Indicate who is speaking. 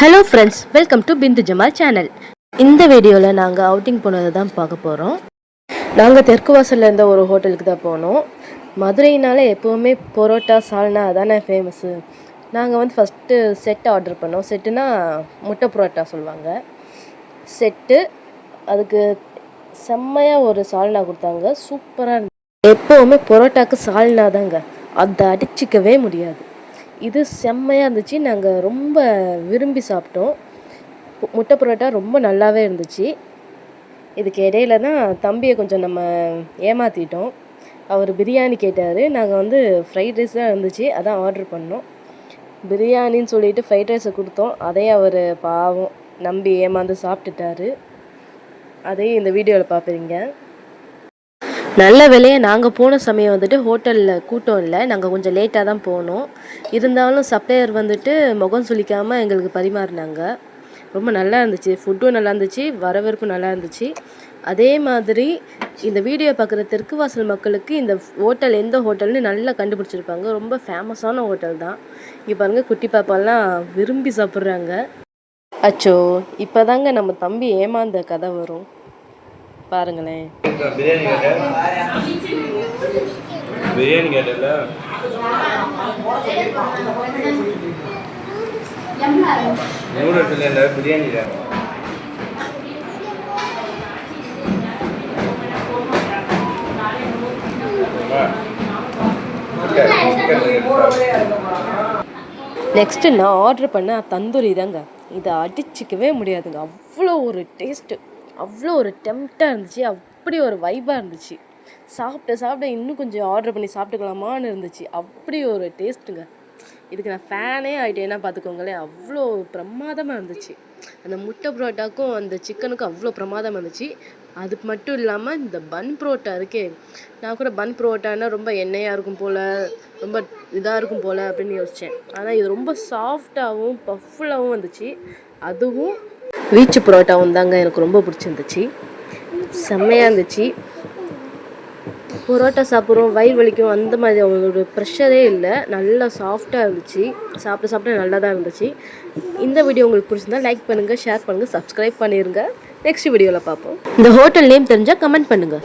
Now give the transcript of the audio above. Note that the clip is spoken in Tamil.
Speaker 1: Hello friends welcome to Bindu Jamal channel இந்த வீடியோவில் நாங்கள் அவுட்டிங் போனதை தான் பார்க்க போகிறோம் நாங்கள் தெற்கு வாசலில் இருந்த ஒரு ஹோட்டலுக்கு தான் போனோம். மதுரையினால் எப்போவுமே பரோட்டா சால்னா அதானே ஃபேமஸ்ஸு நாங்கள் வந்து ஃபஸ்ட்டு செட் ஆர்டர் பண்ணோம். செட்டுனா முட்டை பரோட்டா சொல்லுவாங்க. செட்டு அதுக்கு செம்மையாக ஒரு சால்னா கொடுத்தாங்க. சூப்பராக இருந்துச்சு. எப்போவுமே பரோட்டாக்கு சால்னா தாங்க. அதை அடிச்சிக்கவே முடியாது. இது செம்மையாக இருந்துச்சு. நாங்கள் ரொம்ப விரும்பி சாப்பிட்டோம். பு- முட்டை புரோட்டா ரொம்ப நல்லாவே இருந்துச்சு. இதுக்கு இடையில தான் தம்பியை கொஞ்சம் நம்ம ஏமாற்றிட்டோம் அவர் பிரியாணி கேட்டார். நாங்கள் வந்து ஃப்ரைட் ரைஸ் தான் இருந்துச்சு. அதான் ஆர்டர் பண்ணோம். பிரியாணின்னு சொல்லிட்டு ஃப்ரைட் ரைஸை கொடுத்தோம். அதையும் அவர் பாவம் நம்பி ஏமாந்து சாப்பிட்டுட்டாரு. அதையும் இந்த வீடியோவில் பார்ப்பீங்க. நல்ல வேலையை நாங்கள் போன சமயம் வந்துட்டு ஹோட்டலில் கூட்டம் இல்லை. நாங்கள் கொஞ்சம் லேட்டாக தான் போனோம். இருந்தாலும் சப்ளையர் வந்துட்டு முகம் சுளிக்காமல் எங்களுக்கு பரிமாறினாங்க. ரொம்ப நல்லா இருந்துச்சு. ஃபுட்டும் நல்லா இருந்துச்சு. வரவேற்பும் நல்லா இருந்துச்சு. அதே மாதிரி இந்த வீடியோ பார்க்குற தெற்கு வாசல் மக்களுக்கு இந்த ஹோட்டல் எந்த ஹோட்டல்னு நல்லா கண்டுபிடிச்சிருப்பாங்க. ரொம்ப ஃபேமஸான ஹோட்டல் தான். இங்கே பாருங்கள் குட்டி பாப்பாலாம் விரும்பி சாப்பிட்றாங்க. அச்சோ இப்போ தாங்க நம்ம தம்பி ஏமாந்த கதை வரும். பாருங்களேன்.
Speaker 2: பிரியாணி கேட்டல நூறு பிரியாணி
Speaker 1: நெக்ஸ்ட்டு நான் ஆர்டர் பண்ண தந்தூரி தாங்க. இதை அடிச்சிக்கவே முடியாதுங்க. அவ்வளோ ஒரு டேஸ்ட்டு அவ்வளோ ஒரு டெம்ட்டாக இருந்துச்சு. அப்படி ஒரு வைபாக இருந்துச்சு. சாப்பிட்ட சாப்பிட இன்னும் கொஞ்சம் ஆர்டர் பண்ணி சாப்பிட்டுக்கலாமான்னு இருந்துச்சு. அப்படி ஒரு டேஸ்ட்டுங்க இதுக்கு நான் ஃபேனே ஆகிட்டேன்னா பார்த்துக்கோங்களேன் அவ்வளோ பிரமாதமாக இருந்துச்சு. அந்த முட்டை புரோட்டாக்கும் அந்த சிக்கனுக்கும் அவ்வளோ பிரமாதமாக இருந்துச்சு. அது மட்டும் இல்லாமல் இந்த பன் புரோட்டா இருக்கே நான் கூட பன் புரோட்டான்னா ரொம்ப எண்ணெயாக இருக்கும் போல் ரொம்ப இதாக இருக்கும் போல் அப்படின்னு யோசித்தேன் ஆனால் இது ரொம்ப சாஃப்டாகவும் பஃபுல்லாகவும் வந்துச்சு. அதுவும் வீச்சு புரோட்டாவும் தாங்க எனக்கு ரொம்ப பிடிச்சிருந்துச்சு. செம்மையாக இருந்துச்சு. பரோட்டா சாப்பிட்றோம் வயிறு வலிக்கும் அந்த மாதிரி அவங்களோட ப்ரெஷரே இல்லை. நல்லா சாஃப்டாக இருந்துச்சு. சாப்பிட சாப்பிட நல்லா தான் இருந்துச்சு. இந்த வீடியோ உங்களுக்கு பிடிச்சிருந்தா லைக் பண்ணுங்கள் ஷேர் பண்ணுங்கள் சப்ஸ்கிரைப் பண்ணிடுங்க நெக்ஸ்ட் வீடியோவில் பார்ப்போம். இந்த ஹோட்டல் நேம் தெரிஞ்சால் கமெண்ட் பண்ணுங்கள்